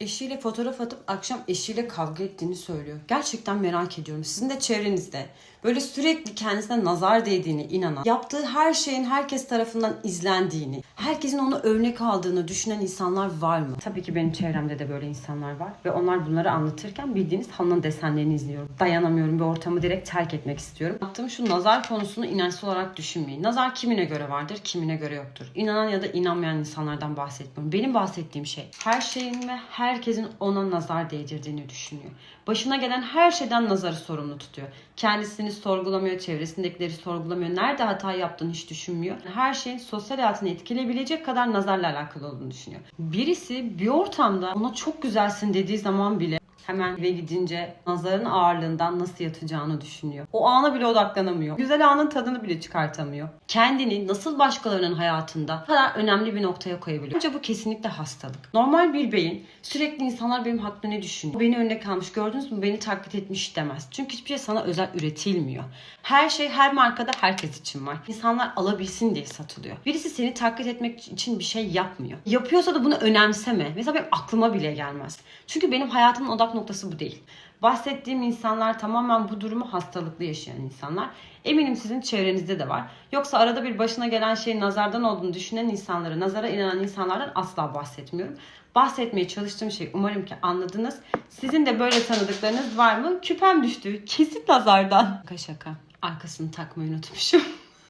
Eşiyle fotoğraf atıp akşam eşiyle kavga ettiğini söylüyor. Gerçekten merak ediyorum. Sizin de çevrenizde böyle sürekli kendisine nazar değdiğini inanan, yaptığı her şeyin herkes tarafından izlendiğini, herkesin onu örnek aldığını düşünen insanlar var mı? Tabii ki benim çevremde de böyle insanlar var ve onlar bunları anlatırken bildiğiniz halının desenlerini izliyorum. Dayanamıyorum bir ortamı direkt terk etmek istiyorum. Yaptığım şu nazar konusunu inançsal olarak düşünmeyin. Nazar kimine göre vardır, kimine göre yoktur. İnanan ya da inanmayan insanlardan bahsetmiyorum. Benim bahsettiğim şey her şeyin ve herkesin ona nazar değdirdiğini düşünüyor. Başına gelen her şeyden nazarı sorumlu tutuyor. Kendisini sorgulamıyor, çevresindekileri sorgulamıyor. Nerede hata yaptığını hiç düşünmüyor. Her şeyin sosyal hayatını etkileyebilecek kadar nazarla alakalı olduğunu düşünüyor. Birisi bir ortamda ona çok güzelsin dediği zaman bile hemen eve gidince nazarın ağırlığından nasıl yatacağını düşünüyor. O ana bile odaklanamıyor. Güzel anın tadını bile çıkartamıyor. Kendini nasıl başkalarının hayatında kadar önemli bir noktaya koyabiliyor. Bence bu kesinlikle hastalık. Normal bir beyin sürekli insanlar benim hakkında ne düşünüyor? Beni örnek almış gördünüz mü beni taklit etmiş demez. Çünkü hiçbir şey sana özel üretilmiyor. Her şey her markada herkes için var. İnsanlar alabilsin diye satılıyor. Birisi seni taklit etmek için bir şey yapmıyor. Yapıyorsa da bunu önemseme. Mesela benim aklıma bile gelmez. Çünkü benim hayatımın odak noktası bu değil. Bahsettiğim insanlar tamamen bu durumu hastalıklı yaşayan insanlar. Eminim sizin çevrenizde de var. Yoksa arada bir başına gelen şeyin nazardan olduğunu düşünen insanları, nazara inanan insanlardan asla bahsetmiyorum. Bahsetmeye çalıştığım şey umarım ki anladınız. Sizin de böyle tanıdıklarınız var mı? Küpem düştü. Kesin nazardan. Şaka şaka. Arkasını takmayı unutmuşum.